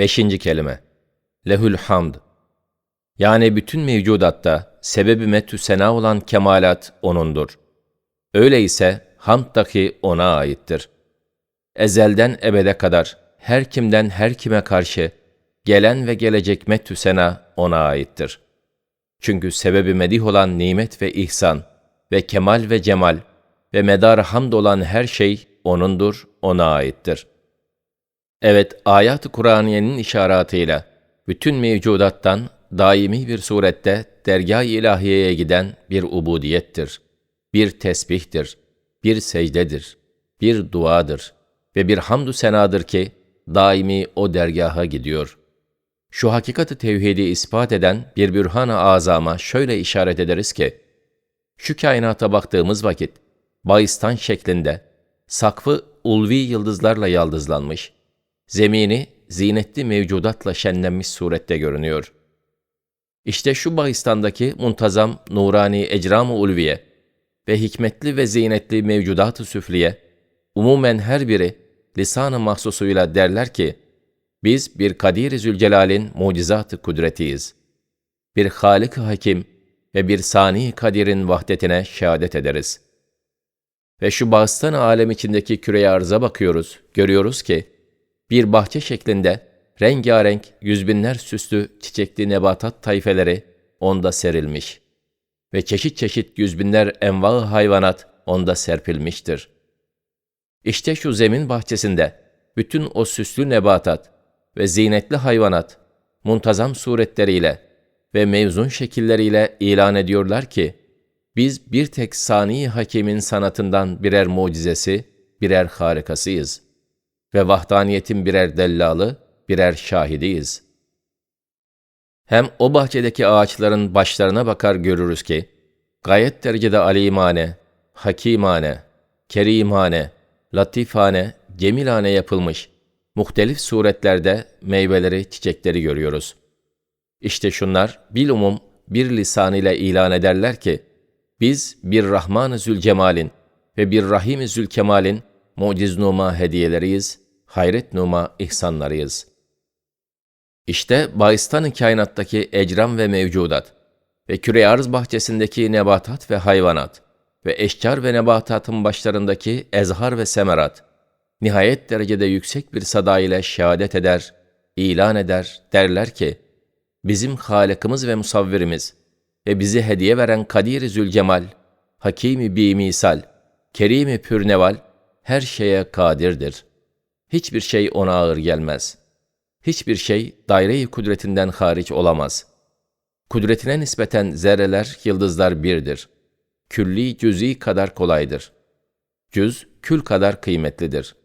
Beşinci kelime. Lehül hamd. Yani bütün mevcudatta sebebi metü sena olan kemalat O'nundur. Öyleyse hamd dahi O'na aittir. Ezelden ebede kadar her kimden her kime karşı gelen ve gelecek metü sena O'na aittir. Çünkü sebebi medih olan nimet ve ihsan ve kemal ve cemal ve medar hamd olan her şey O'nundur, O'na aittir. Evet, ayat-ı Kur'aniyenin işaretıyla bütün mevcudattan daimi bir surette dergâh-ı ilahiyeye giden bir ubudiyettir, bir tesbihtir, bir secdedir, bir duadır ve bir hamdü senadır ki daimi o dergaha gidiyor. Şu hakikati tevhidi ispat eden bir bürhan-ı azama şöyle işaret ederiz ki, şu kainata baktığımız vakit, bayistan şeklinde, sakfı ulvi yıldızlarla yaldızlanmış, zemini zinetli mevcudatla şenlenmiş surette görünüyor. İşte şu bahistandaki muntazam nurani ecram-ı ulviye ve hikmetli ve zinetli mevcudat-ı süfliye, umumen her biri lisan-ı mahsusuyla derler ki, biz bir Kadir-i Zülcelal'in mucizat-ı kudretiyiz. Bir Halik-ı Hakim ve bir Sani Kadir'in vahdetine şehadet ederiz. Ve şu bağıstan alem içindeki küreye arıza bakıyoruz, görüyoruz ki, bir bahçe şeklinde rengarenk yüzbinler süslü çiçekli nebatat tayfeleri onda serilmiş ve çeşit çeşit yüzbinler enva hayvanat onda serpilmiştir. İşte şu zemin bahçesinde bütün o süslü nebatat ve zinetli hayvanat muntazam suretleriyle ve mevzun şekilleriyle ilan ediyorlar ki, biz bir tek sani hakimin sanatından birer mucizesi, birer harikasıyız ve vahdaniyetin birer dellalı, birer şahidiyiz. Hem o bahçedeki ağaçların başlarına bakar görürüz ki, gayet derecede alimane, hakimane, kerimane, latifane, cemilane yapılmış, muhtelif suretlerde meyveleri, çiçekleri görüyoruz. İşte şunlar bilumum bir lisan ile ilan ederler ki, biz bir Rahman-ı Zülcemal'in ve bir Rahim-i Zülkemal'in muciz numa hediyeleriyiz, hayret numa ihsanlarıyız. İşte Bayistan-ı kainattaki ecram ve mevcudat ve küre arz bahçesindeki nebatat ve hayvanat ve eşcar ve nebatatın başlarındaki ezhar ve semerat, nihayet derecede yüksek bir sada ile şehadet eder, ilan eder, derler ki, bizim Halık'ımız ve musavvirimiz ve bizi hediye veren Kadir-i Zülcemal, Hakimi bi misal, Kerimi pürneval, her şeye kadirdir. Hiçbir şey ona ağır gelmez. Hiçbir şey daire-i kudretinden hariç olamaz. Kudretine nispeten zerreler, yıldızlar birdir. Külli cüz'i kadar kolaydır. Cüz, kül kadar kıymetlidir.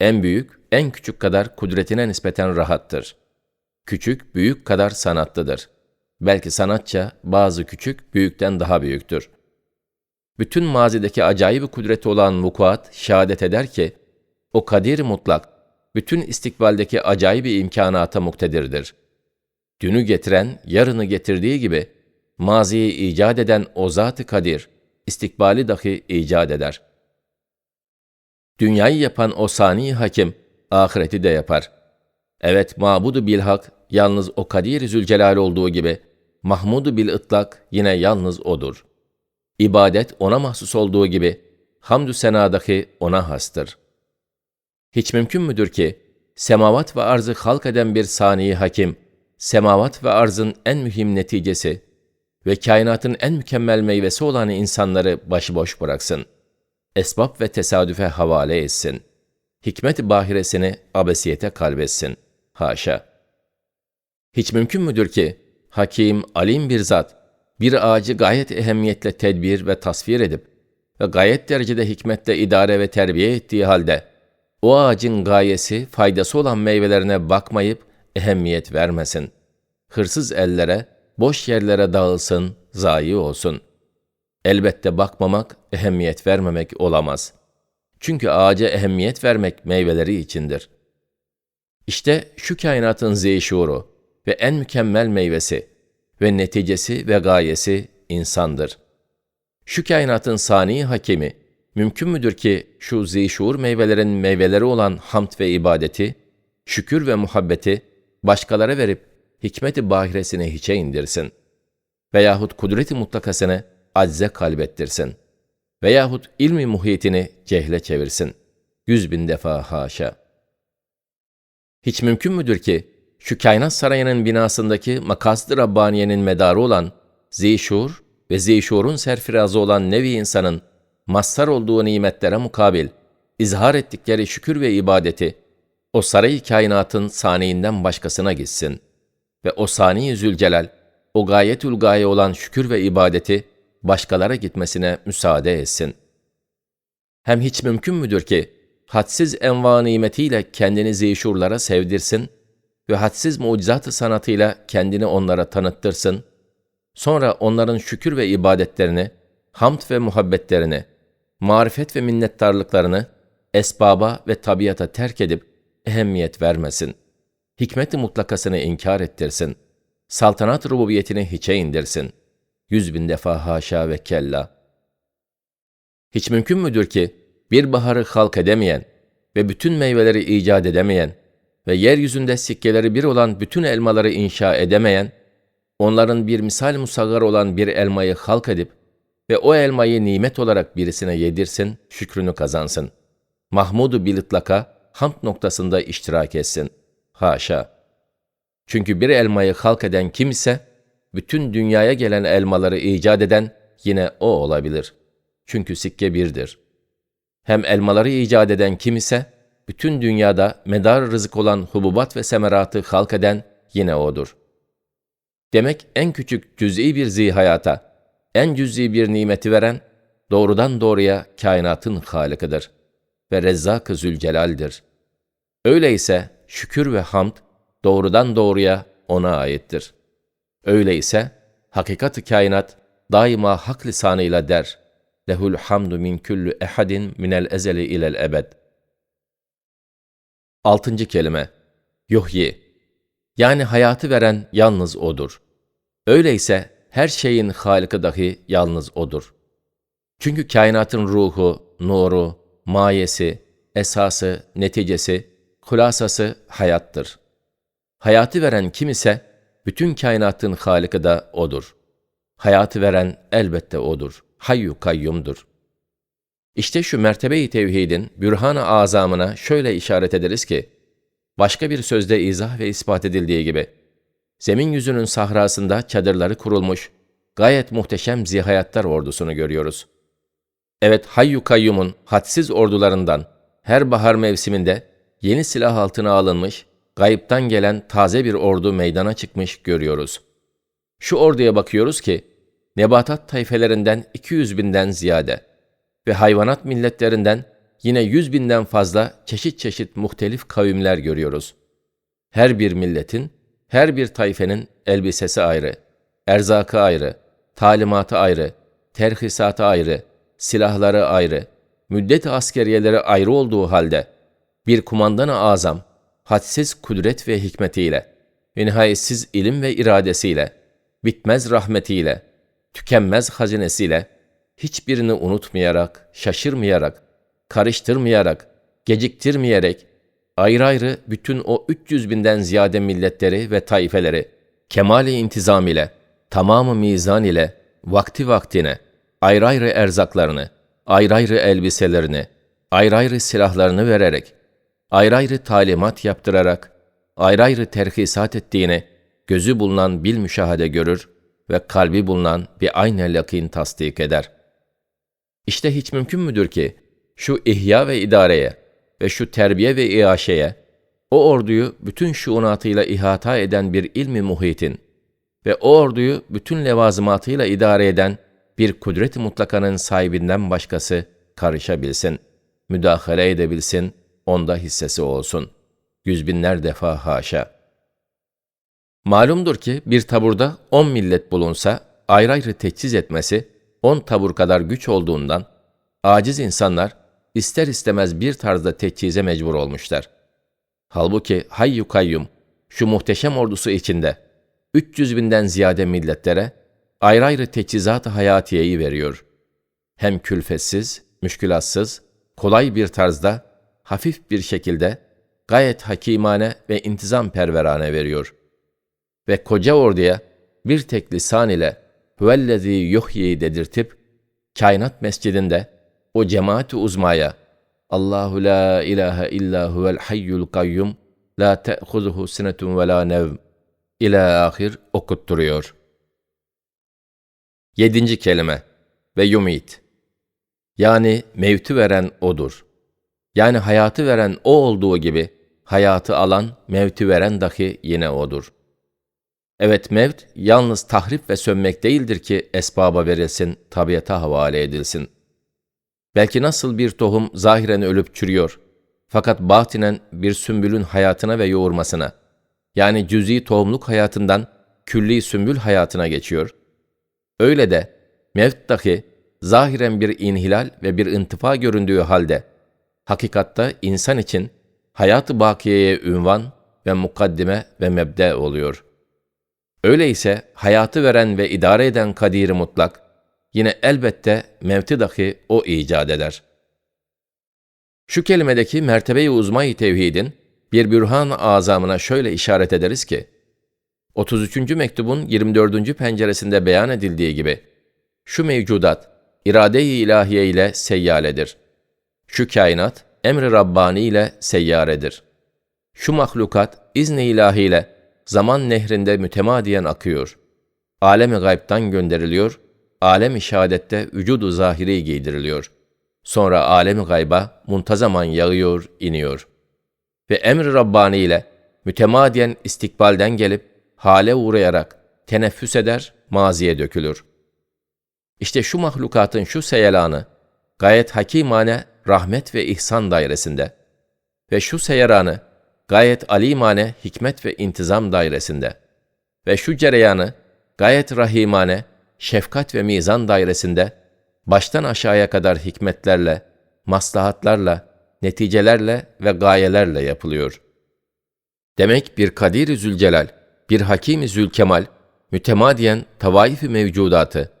En büyük, en küçük kadar kudretine nispeten rahattır. Küçük, büyük kadar sanatlıdır. Belki sanatça bazı küçük, büyükten daha büyüktür. Bütün mazideki acayip kudreti olan vukuat şehadet eder ki, o kadir mutlak, bütün istikbaldeki acayip imkanata muktedirdir. Dünü getiren, yarını getirdiği gibi, maziyi icat eden o zat-ı kadir, istikbali dahi icat eder. Dünyayı yapan o sani hakim, ahireti de yapar. Evet, mabudu bilhak, yalnız o kadir zülcelal olduğu gibi, mahmudu bil ıtlak yine yalnız odur. İbadet ona mahsus olduğu gibi, hamdü senadaki ona hastır. Hiç mümkün müdür ki, semavat ve arzı halk eden bir sani hakim, semavat ve arzın en mühim neticesi ve kainatın en mükemmel meyvesi olan insanları başıboş bıraksın. Esbab ve tesadüfe havale etsin. Hikmet-i bahiresini abesiyete kalbetsin. Haşa. Hiç mümkün müdür ki, hakim, alim bir zat, bir ağacı gayet ehemmiyetle tedbir ve tasvir edip ve gayet derecede hikmetle idare ve terbiye ettiği halde, o ağacın gayesi, faydası olan meyvelerine bakmayıp ehemmiyet vermesin. Hırsız ellere, boş yerlere dağılsın, zayi olsun. Elbette bakmamak, ehemmiyet vermemek olamaz. Çünkü ağaca ehemmiyet vermek meyveleri içindir. İşte şu kainatın zeyşuru ve en mükemmel meyvesi ve neticesi ve gayesi insandır. Şu kainatın sani hakimi, mümkün müdür ki şu zişur meyvelerin meyveleri olan hamd ve ibadeti, şükür ve muhabbeti başkalara verip hikmeti bahiresini hiçe indirsin. Veyahut kudreti mutlakasını acze kalbettirsin. Veyahut ilmi muhitini cehle çevirsin. Yüz bin defa haşa. Hiç mümkün müdür ki, şu kainat sarayının binasındaki makasd-ı Rabbaniye'nin medarı olan zişur ve zişurun serfirazı olan nevi insanın mazhar olduğu nimetlere mukabil, izhar ettikleri şükür ve ibadeti, o saray kainatın saniyinden başkasına gitsin ve o sani Zülcelal, o gayetül gaye olan şükür ve ibadeti başkalara gitmesine müsaade etsin. Hem hiç mümkün müdür ki, hadsiz enva nimetiyle kendini zişurlara sevdirsin ve hadsiz mucizat-ı sanatıyla kendini onlara tanıttırsın, sonra onların şükür ve ibadetlerini, hamd ve muhabbetlerini, marifet ve minnettarlıklarını esbaba ve tabiata terk edip ehemmiyet vermesin. Hikmet-i mutlakasını inkar ettirsin. Saltanat rububiyetini hiçe indirsin. Yüz bin defa haşa ve kella. Hiç mümkün müdür ki bir baharı halk edemeyen ve bütün meyveleri icat edemeyen ve yeryüzünde sikkeleri bir olan bütün elmaları inşa edemeyen, onların bir misal musaggar olan bir elmayı halk edip ve o elmayı nimet olarak birisine yedirsin, şükrünü kazansın. Mahmudu bilitlaka hamd noktasında iştirak etsin. Haşa! Çünkü bir elmayı halk eden kim ise, bütün dünyaya gelen elmaları icat eden yine o olabilir. Çünkü sikke birdir. Hem elmaları icat eden kim ise, bütün dünyada medar rızık olan hububat ve semeratı halk eden yine odur. Demek en küçük cüz'i bir zihayata, en cüz'i bir nimeti veren, doğrudan doğruya kainatın halikıdır ve Rezzak-ı Zülcelal'dir. Öyleyse şükür ve hamd doğrudan doğruya O'na aittir. Öyleyse hakikat-ı kainat daima hak lisanıyla der. Lehul hamdu min kulli ehadin minel ezeli ilel ebed. Altıncı kelime. Yuhyi. Yani hayatı veren yalnız O'dur. Öyleyse her şeyin halikı dahi yalnız O'dur. Çünkü kainatın ruhu, nuru, mayesi, esası, neticesi, hulasası hayattır. Hayatı veren kim ise, bütün kainatın halikı da O'dur. Hayatı veren elbette O'dur. Hayyu kayyumdur. İşte şu mertebe-i tevhidin bürhan-ı azamına şöyle işaret ederiz ki, başka bir sözde izah ve ispat edildiği gibi, zemin yüzünün sahrasında çadırları kurulmuş, gayet muhteşem zihayatlar ordusunu görüyoruz. Evet Hayyu Kayyum'un hadsiz ordularından her bahar mevsiminde yeni silah altına alınmış, gayiptan gelen taze bir ordu meydana çıkmış görüyoruz. Şu orduya bakıyoruz ki, nebatat tayfelerinden 200 binden ziyade ve hayvanat milletlerinden yine 100 binden fazla çeşit çeşit muhtelif kavimler görüyoruz. Her bir milletin, her bir tayfenin elbisesi ayrı, erzakı ayrı, talimatı ayrı, terhisatı ayrı, silahları ayrı, müddet askeriyeleri ayrı olduğu halde, bir kumandan-ı azam, hadsiz kudret ve hikmetiyle, ve nihayetsiz ilim ve iradesiyle, bitmez rahmetiyle, tükenmez hazinesiyle, hiçbirini unutmayarak, şaşırmayarak, karıştırmayarak, geciktirmeyerek, ayrı ayrı bütün o 300 binden ziyade milletleri ve taifeleri, kemali intizam ile, tamamı mizan ile, vakti vaktine, ayrı ayrı erzaklarını, ayrı ayrı elbiselerini, ayrı ayrı silahlarını vererek, ayrı ayrı talimat yaptırarak, ayrı ayrı terhisat ettiğini gözü bulunan bil müşahede görür ve kalbi bulunan bir aynel yakin tasdik eder. İşte hiç mümkün müdür ki şu ihya ve idareye ve şu terbiye ve iaşeye o orduyu bütün şuunatıyla ihata eden bir ilmi muhitin ve o orduyu bütün levazımatıyla idare eden bir kudret-i mutlakanın sahibinden başkası karışabilsin, müdahale edebilsin, onda hissesi olsun. Yüz binler defa haşa. Malumdur ki bir taburda on millet bulunsa ayrı ayrı teçhiz etmesi on tabur kadar güç olduğundan aciz insanlar ister istemez bir tarzda teçhize mecbur olmuşlar. Halbuki hayyu kayyum şu muhteşem ordusu içinde 300 binden ziyade milletlere ayrı ayrı teçhizat-ı hayatiyeyi veriyor. Hem külfetsiz, müşkülatsız, kolay bir tarzda, hafif bir şekilde, gayet hakimane ve intizam perverane veriyor. Ve koca orduya bir tek lisan ile hüvellezî yuhyi dedirtip, kainat mescidinde o cemaat-i uzmaya Allahu la ilahe illa huvel hayyul kayyum la te'huzuhu sinetun ve la nevm ila ahir okutturuyor. Yedinci kelime ve yumit. Yani mevti veren odur. Yani hayatı veren o olduğu gibi hayatı alan, mevti veren dahi yine odur. Evet mevt yalnız tahrip ve sönmek değildir ki esbaba verilsin, tabiata havale edilsin. Belki nasıl bir tohum zahiren ölüp çürüyor, fakat batinen bir sümbülün hayatına ve yoğurmasına, yani cüz'i tohumluk hayatından külli sümbül hayatına geçiyor. Öyle de mevt dahi zahiren bir inhilal ve bir intifa göründüğü halde, hakikatta insan için hayatı bakiyeye ünvan ve mukaddime ve mebde oluyor. Öyleyse hayatı veren ve idare eden kadiri mutlak, yine elbette mevti dahi o icat eder. Şu kelimedeki mertebe-i tevhidin bir bürhan azamına şöyle işaret ederiz ki, 33. mektubun 24. penceresinde beyan edildiği gibi, şu mevcudat, irade-i ilahiye ile seyyaledir. Şu kainat, emri Rabbani ile seyyaredir. Şu mahlukat, izni ilahiyle zaman nehrinde mütemadiyen akıyor. Alemi gaybtan gönderiliyor, alem-i şehadette vücudu zahiri giydiriliyor. Sonra alemi gayba muntazaman yağıyor, iniyor. Ve emri Rabbani ile mütemadiyen istikbalden gelip hale uğrayarak teneffüs eder, maziye dökülür. İşte şu mahlukatın şu seyelanı, gayet hakimane rahmet ve ihsan dairesinde ve şu seyaranı gayet alimane hikmet ve intizam dairesinde ve şu cereyanı gayet rahimane şefkat ve mizan dairesinde baştan aşağıya kadar hikmetlerle, maslahatlarla, neticelerle ve gayelerle yapılıyor. Demek bir Kadir-i Zülcelal, bir Hakim-i Zülkemal, mütemadiyen tavaif-i mevcudatı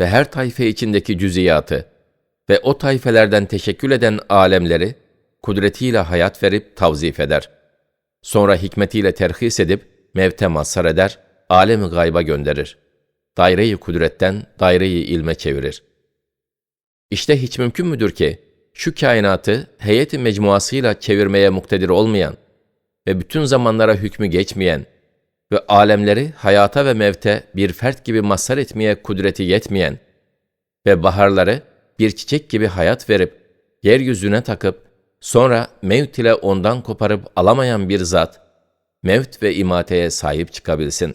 ve her tayfe içindeki cüziyatı ve o tayfelerden teşekkül eden alemleri kudretiyle hayat verip tavzif eder. Sonra hikmetiyle terhis edip mevte mazhar eder, alemi gayba gönderir. Daire-i kudretten daire-i ilme çevirir. İşte hiç mümkün müdür ki şu kainatı heyeti mecmuasıyla çevirmeye muktedir olmayan ve bütün zamanlara hükmü geçmeyen ve alemleri hayata ve mevte bir fert gibi mazhar etmeye kudreti yetmeyen ve baharları bir çiçek gibi hayat verip, yeryüzüne takıp, sonra mevt ile ondan koparıp alamayan bir zat, mevt ve imateye sahip çıkabilsin.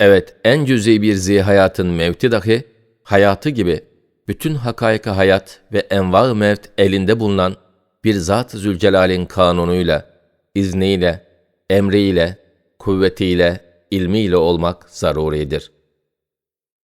Evet, en cüzi bir zihayatın mevti dahi, hayatı gibi bütün hakayka hayat ve enva mevt elinde bulunan bir Zat-ı Zülcelal'in kanunuyla, izniyle, emriyle, kuvvetiyle, ilmiyle olmak zaruridir.